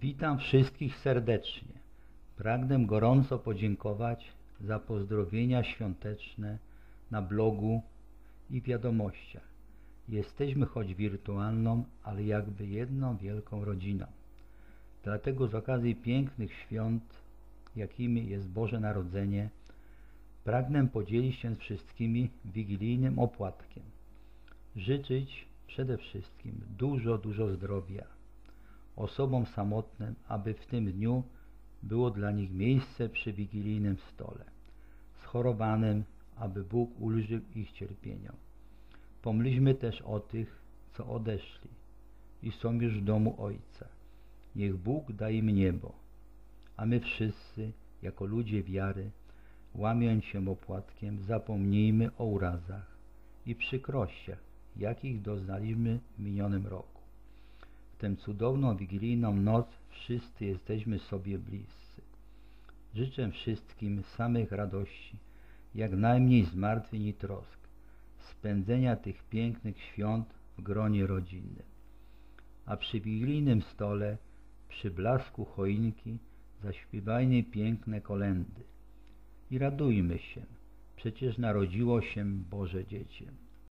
Witam wszystkich serdecznie. Pragnę gorąco podziękować za pozdrowienia świąteczne na blogu i wiadomościach. Jesteśmy choć wirtualną, ale jakby jedną wielką rodziną. Dlatego z okazji pięknych świąt, jakimi jest Boże Narodzenie, pragnę podzielić się z wszystkimi wigilijnym opłatkiem. Życzyć przede wszystkim dużo, dużo zdrowia osobom samotnym, aby w tym dniu było dla nich miejsce przy wigilijnym stole. Schorowanym, aby Bóg ulżył ich cierpieniom. Pomyślmy też o tych, co odeszli i są już w domu Ojca. Niech Bóg da im niebo, a my wszyscy, jako ludzie wiary, łamiąc się opłatkiem, zapomnijmy o urazach i przykrościach, jakich doznaliśmy w minionym roku. Tę cudowną wigilijną noc wszyscy jesteśmy sobie bliscy. Życzę wszystkim samych radości, jak najmniej zmartwień i trosk, spędzenia tych pięknych świąt w gronie rodzinnym. A przy wigilijnym stole, przy blasku choinki, zaśpiewajmy piękne kolendy i radujmy się, przecież narodziło się Boże Dziecię.